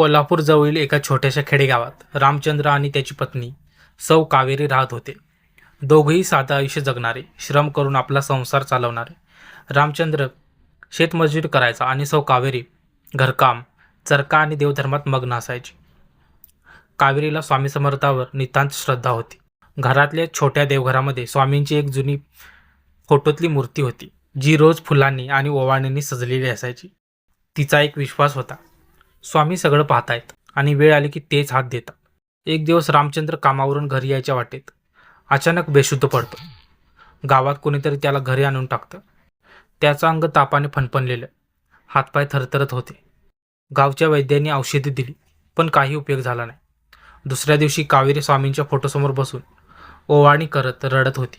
कोल्हापूरजवळील एका छोट्याशा खेडेगावात रामचंद्र आणि त्याची पत्नी सौ कावेरी राहत होते. दोघंही साधं आयुष्य जगणारे श्रम करून आपला संसार चालवणारे. रामचंद्र शेतमजूर करायचा आणि सौ कावेरी घरकाम चरका आणि देवधर्मात मग्न असायची. कावेरीला स्वामी समर्थावर नितांत श्रद्धा होती. घरातल्या छोट्या देवघरामध्ये स्वामींची एक जुनी फोटोतली मूर्ती होती जी रोज फुलांनी आणि ओवाळणींनी सजलेली असायची. तिचा एक विश्वास होता. स्वामी सगळं पाहतायत आणि वेळ आली की तेच हात देतात. एक दिवस रामचंद्र कामावरून घरी यायच्या वाटेत अचानक बेशुद्ध पडतो. गावात कोणीतरी त्याला घरी आणून टाकतं. त्याचं अंग तापाने फणफणलेलं. हातपाय थरथरत होते. गावच्या वैद्यांनी औषधी दिली पण काही उपयोग झाला नाही. दुसऱ्या दिवशी कावेरी स्वामींच्या फोटोसमोर बसून ओवाणी करत रडत होती.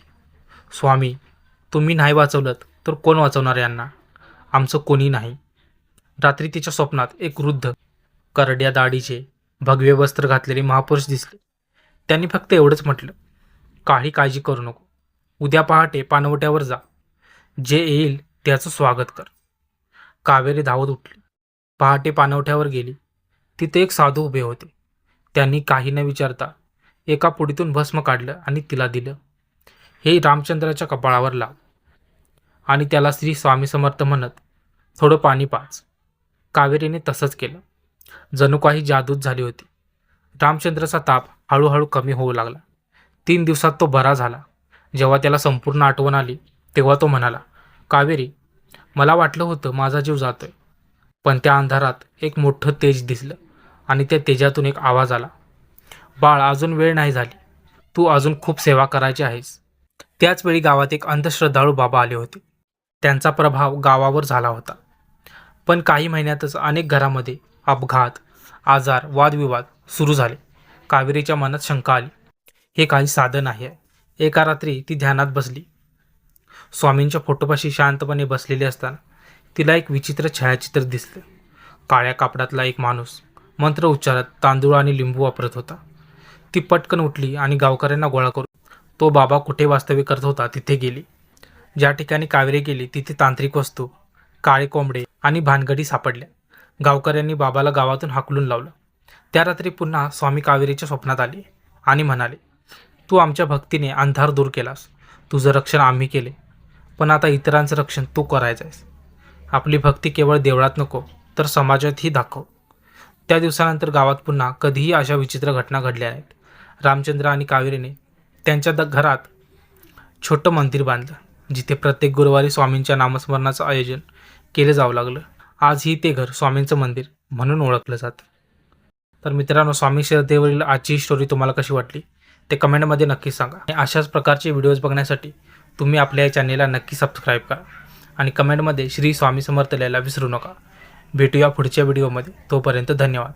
स्वामी तुम्ही नाही वाचवलं तर कोण वाचवणार यांना? आमचं कोणी नाही. रात्री तिच्या स्वप्नात एक वृद्ध करड्या दाढीचे भगवे वस्त्र घातलेले महापुरुष दिसले. त्यांनी फक्त एवढंच म्हटलं काही काळजी करू नको. उद्या पहाटे पानवट्यावर जा. जे येईल त्याचं स्वागत कर. कावेरी धावत उठली. पहाटे पानवठ्यावर गेली. तिथे एक साधू उभे होते. त्यांनी काही न विचारता एका पुडीतून भस्म काढलं आणि तिला दिलं. हे रामचंद्राच्या कपाळावर लाव. आणि त्याला श्री स्वामी समर्थ म्हणत थोडं पाणी पाच. कावेरीने तसंच केलं. जणू काही जादूच झाली होती. रामचंद्राचा ताप हळूहळू कमी होऊ लागला. तीन दिवसात तो बरा झाला. जेव्हा त्याला संपूर्ण आठवण आली तेव्हा तो म्हणाला कावेरी मला वाटलं होतं माझा जीव जातोय पण त्या अंधारात एक मोठं तेज दिसलं आणि त्या तेजातून एक आवाज आला. बाळ अजून वेळ नाही झाली. तू अजून खूप सेवा करायची आहेस. त्याचवेळी गावात एक अंधश्रद्धाळू बाबा आले होते. त्यांचा प्रभाव गावावर झाला होता. पण काही महिन्यातच अनेक घरामध्ये अपघात आजार वादविवाद सुरू झाले. कावेरीच्या मनात शंका आली. हे काही साधं नाही आहे. एका रात्री ती ध्यानात बसली. स्वामींच्या फोटोपाशी शांतपणे बसलेली असताना तिला एक विचित्र छायाचित्र दिसलं. काळ्या कापडातला एक माणूस मंत्र उच्चारत तांदूळ आणि लिंबू वापरत होता. ती पटकन उठली आणि गावकऱ्यांना गोळा करून तो बाबा कुठे वास्तव्य करत होता तिथे गेली. ज्या ठिकाणी कावेरी गेली तिथे तांत्रिक वस्तू काळे कोंबडे आणि भानगडी सापडल्या. गावकऱ्यांनी बाबाला गावातून हाकलून लावलं. त्या रात्री पुन्हा स्वामी कावेरीच्या स्वप्नात आले आणि म्हणाले तू आमच्या भक्तीने अंधार दूर केलास. तुझं रक्षण आम्ही केले. पण आता इतरांचं रक्षण तू करायचं आहेस आपली भक्ती केवळ देवळात नको तर समाजातही दाखव. त्या दिवसानंतर गावात पुन्हा कधीही अशा विचित्र घटना घडल्या आहेत. रामचंद्र आणि कावेरीने त्यांच्या द घरात छोटं मंदिर बांधलं जिथे प्रत्येक गुरुवारी स्वामींच्या नामस्मरणाचं आयोजन केलं जावं लागलं. आजही ते घर स्वामींचं मंदिर म्हणून ओळखलं जातं. तर मित्रांनो स्वामी श्रद्धेवरील आजची स्टोरी तुम्हाला कशी वाटली? ते कमेंटमध्ये नक्की सांगा. आणि अशाच प्रकारचे व्हिडिओज बघण्यासाठी तुम्ही आपल्या या चॅनेलला नक्की सबस्क्राईब करा. आणि कमेंटमध्ये श्री स्वामी समर्थ लिहायला विसरू नका. भेटूया पुढच्या व्हिडिओमध्ये तोपर्यंत धन्यवाद.